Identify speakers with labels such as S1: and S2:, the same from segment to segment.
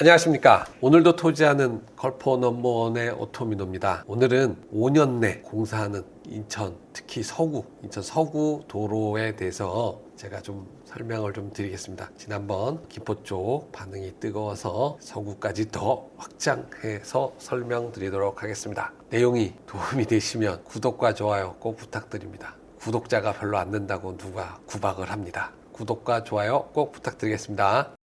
S1: 안녕하십니까. 오늘도 토지하는 걸포 넘버원의 오토미노입니다. 오늘은 5년 내 공사하는 인천, 특히 서구, 인천 서구 도로에 대해서 제가 좀 설명을 좀 드리겠습니다. 지난번 김포 쪽 반응이 뜨거워서 서구까지 더 확장해서 설명드리도록 하겠습니다. 내용이 도움이 되시면 구독과 좋아요 꼭 부탁드립니다. 구독자가 별로 안 된다고 누가 구박을 합니다. 구독과 좋아요 꼭 부탁드리겠습니다.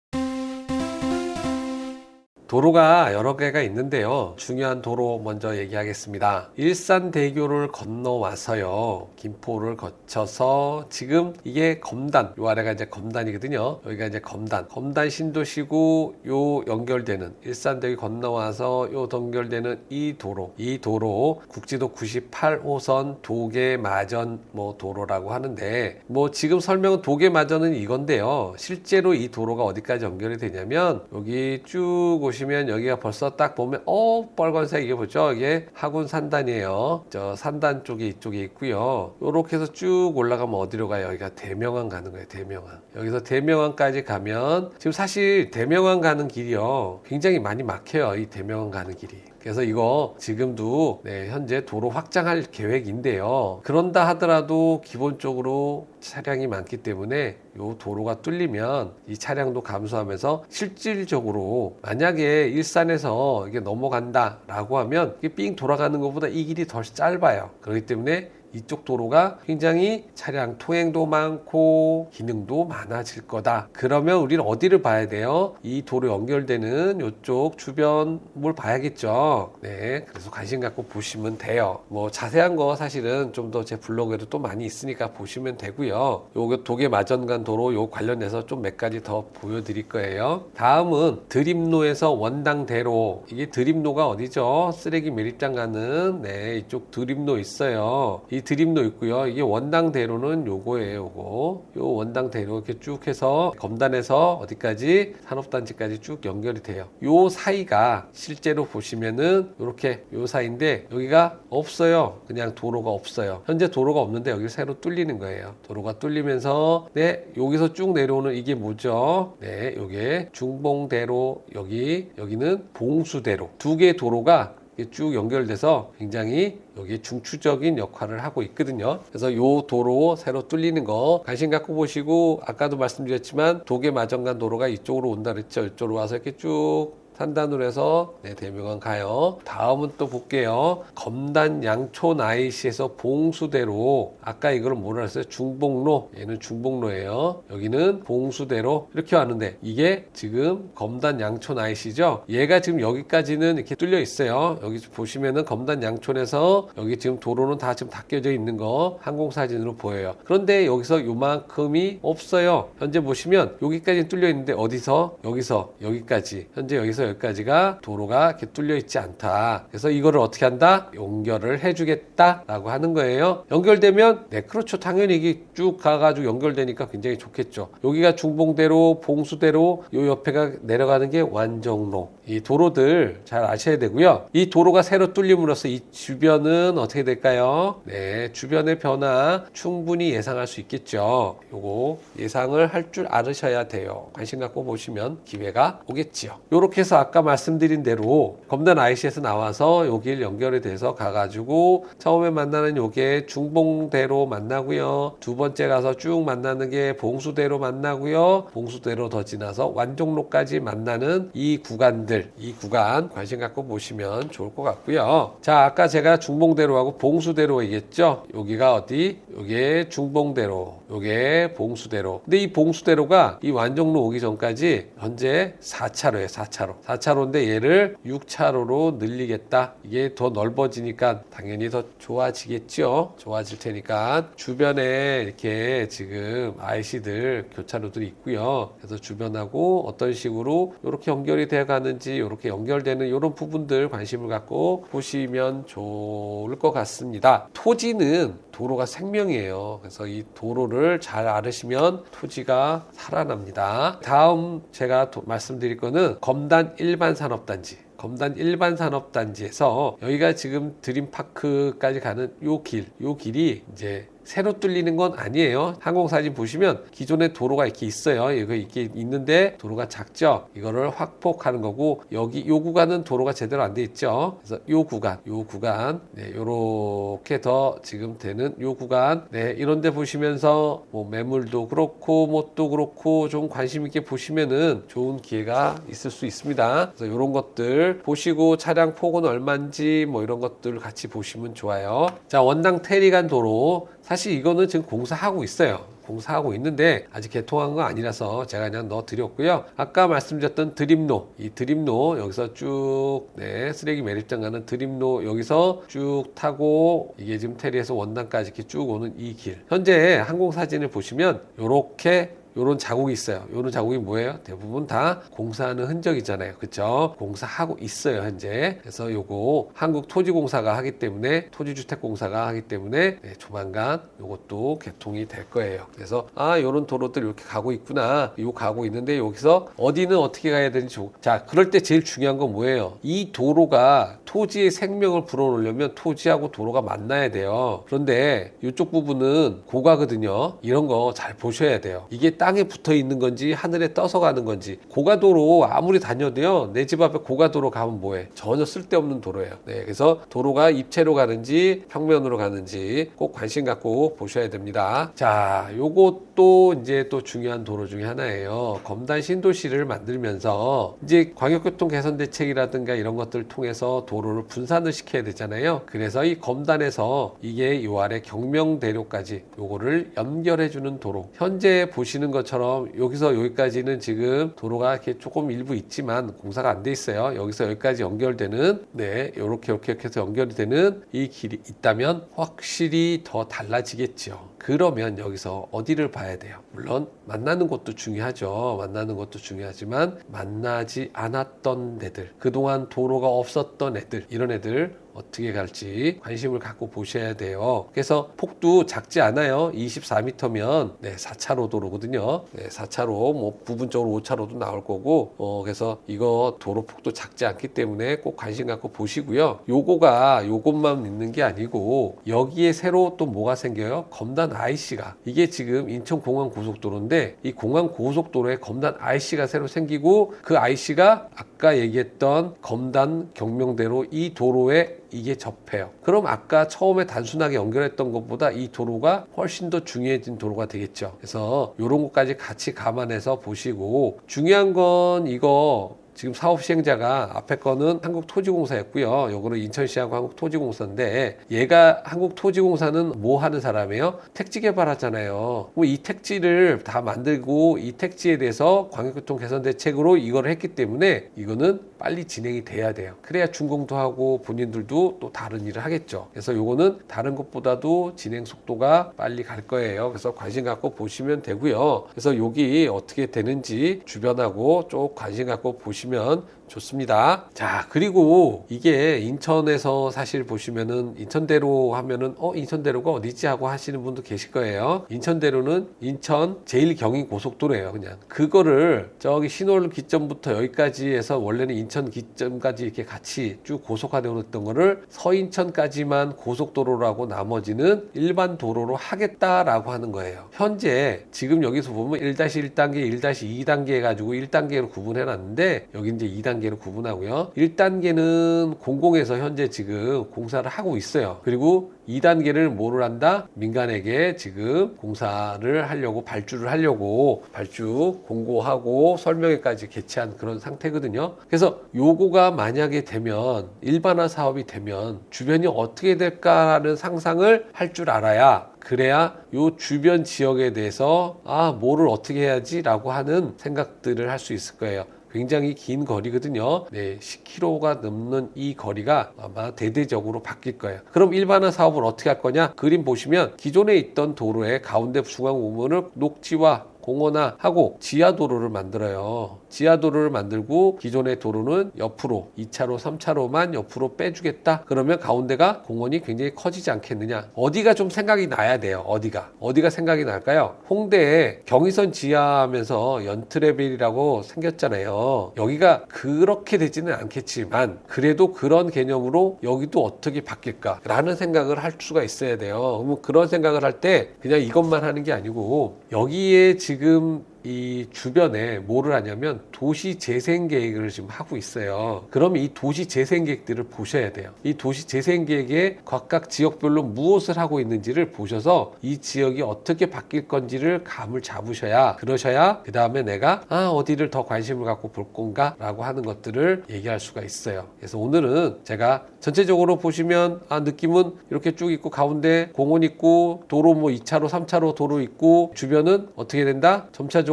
S1: 도로가 여러 개가 있는데요. 중요한 도로 먼저 얘기하겠습니다. 일산대교를 건너와서요. 김포를 거쳐서 지금 이게 검단, 요 아래가 이제 검단이거든요. 여기가 이제 검단. 검단 신도시고 요 연결되는 일산대교 건너와서 요 연결되는 이 도로. 이 도로 국지도 98호선 도계 마전 뭐 도로라고 하는데 뭐 지금 설명은 도계 마전은 이건데요. 실제로 이 도로가 어디까지 연결이 되냐면 여기 쭉 오시 면 여기가 벌써 딱 보면 어 빨간색 이게 뭐죠? 이게 하군 산단이에요. 저 산단 쪽이 이쪽에 있고요. 요렇게 해서 쭉 올라가면 어디로 가요? 여기가 대명항 가는 거예요. 대명항. 여기서 대명항까지 가면 지금 사실 대명항 가는 길이요. 굉장히 많이 막혀요. 이 대명항 가는 길이. 그래서 이거 지금도 네, 현재 도로 확장할 계획인데요. 그런다 하더라도 기본적으로 차량이 많기 때문에 요 도로가 뚫리면 이 차량도 감소하면서 실질적으로 만약에 일산에서 이게 넘어간다라고 하면 이게 삥 돌아가는 것보다 이 길이 더 짧아요. 그렇기 때문에 이쪽 도로가 굉장히 차량 통행도 많고 기능도 많아질 거다. 그러면 우리는 어디를 봐야 돼요? 이 도로 연결되는 이쪽 주변 뭘 봐야겠죠. 네. 그래서 관심 갖고 보시면 돼요. 뭐 자세한 거 사실은 좀 더 제 블로그에도 또 많이 있으니까 보시면 되고요. 요거 도계 마전간 도로 요 관련해서 좀 몇 가지 더 보여드릴 거예요. 다음은 드림로에서 원당대로 이게 드림로가 어디죠? 쓰레기 매립장 가는 네 이쪽 드림로 있어요. 이 드림도 있고요. 이게 원당대로는 요거예요, 요거. 요 원당대로 이렇게 쭉 해서 검단에서 어디까지 산업단지까지 쭉 연결이 돼요. 요 사이가 실제로 보시면은 요렇게 요 사이인데 여기가 없어요. 그냥 도로가 없어요. 현재 도로가 없는데 여기 새로 뚫리는 거예요. 도로가 뚫리면서 네, 여기서 쭉 내려오는 이게 뭐죠? 네, 요게 중봉대로 여기 여기는 봉수대로 두 개의 도로가 쭉 연결돼서 굉장히 여기 중추적인 역할을 하고 있거든요. 그래서 요 도로 새로 뚫리는 거 관심 갖고 보시고 아까도 말씀드렸지만 도계 마정간 도로가 이쪽으로 온다 그랬죠. 이쪽으로 와서 이렇게 쭉 산단으로 해서 네, 대명강 가요. 다음은 또 볼게요. 검단 양촌 IC에서 봉수대로 아까 이걸 뭐라 했어요? 중봉로. 얘는 중봉로예요. 여기는 봉수대로 이렇게 왔는데 이게 지금 검단 양촌 IC죠. 얘가 지금 여기까지는 이렇게 뚫려 있어요. 여기 보시면은 검단 양촌에서 여기 지금 도로는 다 지금 닦여져 있는 거 항공 사진으로 보여요. 그런데 여기서 요만큼이 없어요. 현재 보시면 여기까지 뚫려 있는데 어디서 여기서 여기까지 현재 여기서 여기까지가 도로가 이렇게 뚫려 있지 않다. 그래서 이거를 어떻게 한다? 연결을 해주겠다라고 하는 거예요. 연결되면 네 그렇죠. 당연히 이게 쭉 가가지고 연결되니까 굉장히 좋겠죠. 여기가 중봉대로 봉수대로 요 옆에가 내려가는 게 완정로. 이 도로들 잘 아셔야 되고요. 이 도로가 새로 뚫림으로써 이 주변은 어떻게 될까요? 네, 주변의 변화 충분히 예상할 수 있겠죠. 요거 예상을 할 줄 알으셔야 돼요. 관심 갖고 보시면 기회가 오겠지요. 요렇게 해서 아까 말씀드린 대로 검단 IC에서 나와서 여길 연결이 돼서 가가지고 처음에 만나는 요게 중봉대로 만나고요. 두 번째 가서 쭉 만나는 게 봉수대로 만나고요. 봉수대로 더 지나서 완종로까지 만나는 이 구간들, 이 구간 관심 갖고 보시면 좋을 것 같고요. 자, 아까 제가 중봉대로하고 봉수대로 얘기했죠. 여기가 어디? 요게 중봉대로, 요게 봉수대로. 근데 이 봉수대로가 이 완종로 오기 전까지 현재 4차로예요, 4차로. 4차로인데 얘를 6차로로 늘리겠다. 이게 더 넓어지니까 당연히 더 좋아지겠죠. 좋아질 테니까 주변에 이렇게 지금 IC들 교차로들이 있고요. 그래서 주변하고 어떤 식으로 이렇게 연결이 되어 가는지 이렇게 연결되는 이런 부분들 관심을 갖고 보시면 좋을 것 같습니다. 토지는 도로가 생명이에요. 그래서 이 도로를 잘 알으시면 토지가 살아납니다. 다음 제가 도- 말씀드릴 거는 검단 일반 산업단지. 검단 일반 산업단지에서 여기가 지금 드림파크까지 가는 요 길, 요 길이 이제 새로 뚫리는 건 아니에요. 항공사진 보시면 기존에 도로가 이렇게 있어요. 이거 이렇게 있는데 도로가 작죠. 이거를 확폭하는 거고 여기 요 구간은 도로가 제대로 안 돼 있죠. 그래서 요 구간, 요 구간, 네, 요렇게 더 지금 되는 요 구간, 네, 이런데 보시면서 뭐 매물도 그렇고 뭣도 그렇고 좀 관심 있게 보시면은 좋은 기회가 있을 수 있습니다. 그래서 이런 것들 보시고 차량 폭은 얼마인지 뭐 이런 것들 같이 보시면 좋아요. 자, 원당 테리간 도로 사실 이거는 지금 공사하고 있어요. 공사하고 있는데 아직 개통한 거 아니라서 제가 그냥 넣어 드렸고요. 아까 말씀드렸던 드림로, 이 드림로 여기서 쭉 네, 쓰레기 매립장 가는 드림로 여기서 쭉 타고 이게 지금 테리에서 원당까지 이렇게 쭉 오는 이 길. 현재 항공 사진을 보시면 이렇게 요런 자국이 있어요. 요런 자국이 뭐예요? 대부분 다 공사하는 흔적이잖아요. 그쵸? 공사하고 있어요, 현재. 그래서 요거 한국토지공사가 하기 때문에 토지주택공사가 하기 때문에 네, 조만간 요것도 개통이 될 거예요. 그래서 아, 요런 도로들 이렇게 가고 있구나. 요 가고 있는데 여기서 어디는 어떻게 가야 되는지 조- 자, 그럴 때 제일 중요한 건 뭐예요? 이 도로가 토지의 생명을 불어넣으려면 토지하고 도로가 만나야 돼요. 그런데 이쪽 부분은 고가거든요. 이런 거 잘 보셔야 돼요. 이게 땅에 붙어 있는 건지 하늘에 떠서 가는 건지 고가도로 아무리 다녀도요 내 집 앞에 고가도로 가면 뭐해 전혀 쓸데없는 도로예요. 네, 그래서 도로가 입체로 가는지 평면으로 가는지 꼭 관심 갖고 보셔야 됩니다. 자, 요것도 이제 또 중요한 도로 중에 하나예요. 검단 신도시를 만들면서 이제 광역교통 개선 대책이라든가 이런 것들을 통해서 도로를 분산을 시켜야 되잖아요. 그래서 이 검단에서 이게 요 아래 경명대로까지 요거를 연결해 주는 도로. 현재 보시는 것처럼 여기서 여기까지는 지금 도로가 이렇게 조금 일부 있지만 공사가 안 돼 있어요. 여기서 여기까지 연결되는 네, 이렇게 이렇게 해서 연결이 되는 이 길이 있다면 확실히 더 달라지겠죠. 그러면 여기서 어디를 봐야 돼요? 물론 만나는 것도 중요하죠. 만나는 것도 중요하지만 만나지 않았던 애들, 그동안 도로가 없었던 애들, 이런 애들 어떻게 갈지 관심을 갖고 보셔야 돼요. 그래서 폭도 작지 않아요. 24m면 네, 4차로 도로거든요. 네, 4차로 뭐 부분적으로 5차로도 나올 거고 어, 그래서 이거 도로 폭도 작지 않기 때문에 꼭 관심 갖고 보시고요. 요거가 요것만 있는 게 아니고 여기에 새로 또 뭐가 생겨요? 검단 IC가 이게 지금 인천공항 고속도로인데 이 공항 고속도로에 검단 IC가 새로 생기고 그 IC가 아까 얘기했던 검단 경명대로 이 도로에 이게 접해요. 그럼 아까 처음에 단순하게 연결했던 것보다 이 도로가 훨씬 더 중요해진 도로가 되겠죠. 그래서 이런 것까지 같이 감안해서 보시고 중요한 건 이거 지금 사업 시행자가 앞에 거는 한국토지공사였고요. 요거는 인천시하고 한국토지공사인데 얘가 한국토지공사는 뭐 하는 사람이에요? 택지 개발하잖아요. 뭐이 택지를 다 만들고 이 택지에 대해서 광역교통 개선 대책으로 이걸 했기 때문에 이거는 빨리 진행이 돼야 돼요. 그래야 준공도 하고 본인들도 또 다른 일을 하겠죠. 그래서 요거는 다른 것보다도 진행 속도가 빨리 갈 거예요. 그래서 관심 갖고 보시면 되고요. 그래서 여기 어떻게 되는지 주변하고 쭉 관심 갖고 보시면 보시면 좋습니다. 자, 그리고 이게 인천에서 사실 보시면은 인천대로 하면은 어, 인천대로가 어디지 하고 하시는 분도 계실 거예요. 인천대로는 인천 제일 경인 고속도로예요, 그냥. 그거를 저기 신월 기점부터 여기까지 해서 원래는 인천 기점까지 이렇게 같이 쭉 고속화되어 있던 거를 서인천까지만 고속도로라고 나머지는 일반 도로로 하겠다라고 하는 거예요. 현재 지금 여기서 보면 1-1단계, 1-2단계 해가지고 1단계로 구분해 놨는데 여기 이제 2단계 로 구분하고요. 1단계는 공공에서 현재 지금 공사를 하고 있어요. 그리고 2단계를 뭐를 한다? 민간에게 지금 공사를 하려고 발주를 하려고 발주 공고하고 설명회까지 개최한 그런 상태거든요. 그래서 요거가 만약에 되면 일반화 사업이 되면 주변이 어떻게 될까라는 상상을 할 줄 알아야 그래야 요 주변 지역에 대해서 아 뭐를 어떻게 해야지라고 하는 생각들을 할 수 있을 거예요. 굉장히 긴 거리거든요. 네, 10km가 넘는 이 거리가 아마 대대적으로 바뀔 거예요. 그럼 일반화 사업을 어떻게 할 거냐? 그림 보시면 기존에 있던 도로의 가운데 중앙 부분을 녹지와 공원화하고 지하 도로를 만들어요. 지하 도로를 만들고 기존의 도로는 옆으로 2차로, 3차로만 옆으로 빼주겠다. 그러면 가운데가 공원이 굉장히 커지지 않겠느냐. 어디가 좀 생각이 나야 돼요. 어디가. 어디가 생각이 날까요? 홍대에 경의선 지하하면서 연트레벨이라고 생겼잖아요. 여기가 그렇게 되지는 않겠지만 그래도 그런 개념으로 여기도 어떻게 바뀔까라는 생각을 할 수가 있어야 돼요. 그러면 그런 생각을 할 때 그냥 이것만 하는 게 아니고 여기에 지금 이 주변에 뭐를 하냐면 도시 재생 계획을 지금 하고 있어요. 그럼 이 도시 재생 계획들을 보셔야 돼요. 이 도시 재생 계획에 각각 지역별로 무엇을 하고 있는지를 보셔서 이 지역이 어떻게 바뀔 건지를 감을 잡으셔야 그러셔야 그 다음에 내가 아 어디를 더 관심을 갖고 볼 건가라고 하는 것들을 얘기할 수가 있어요. 그래서 오늘은 제가 전체적으로 보시면 아 느낌은 이렇게 쭉 있고 가운데 공원 있고 도로 뭐 2차로 3차로 도로 있고 주변은 어떻게 된다? 점차적으로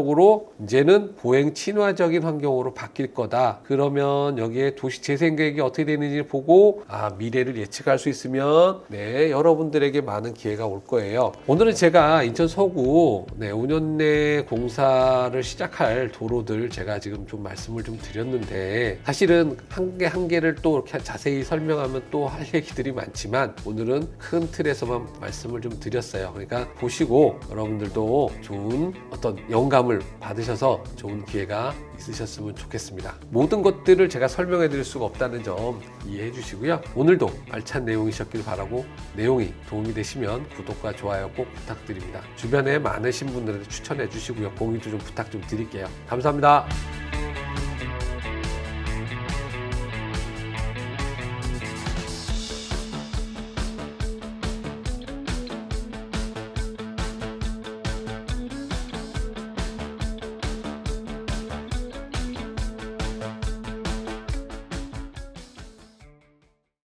S1: 이제는 보행 친화적인 환경으로 바뀔 거다. 그러면 여기에 도시 재생 계획이 어떻게 되는지 보고 아 미래를 예측할 수 있으면 네 여러분들에게 많은 기회가 올 거예요. 오늘은 제가 인천 서구 네 5년 내 공사를 시작할 도로들 제가 지금 좀 말씀을 좀 드렸는데 사실은 한 개 한 개를 또 이렇게 자세히 설명하면 또 할 얘기들이 많지만 오늘은 큰 틀에서만 말씀을 좀 드렸어요. 그러니까 보시고 여러분들도 좋은 어떤 영감 을 받으셔서 좋은 기회가 있으셨으면 좋겠습니다. 모든 것들을 제가 설명해 드릴 수가 없다는 점 이해해 주시고요. 오늘도 알찬 내용이셨길 바라고 내용이 도움이 되시면 구독과 좋아요 꼭 부탁드립니다. 주변에 많으신 분들한테 추천해 주시고요. 공유도 좀 부탁 좀 드릴게요. 감사합니다.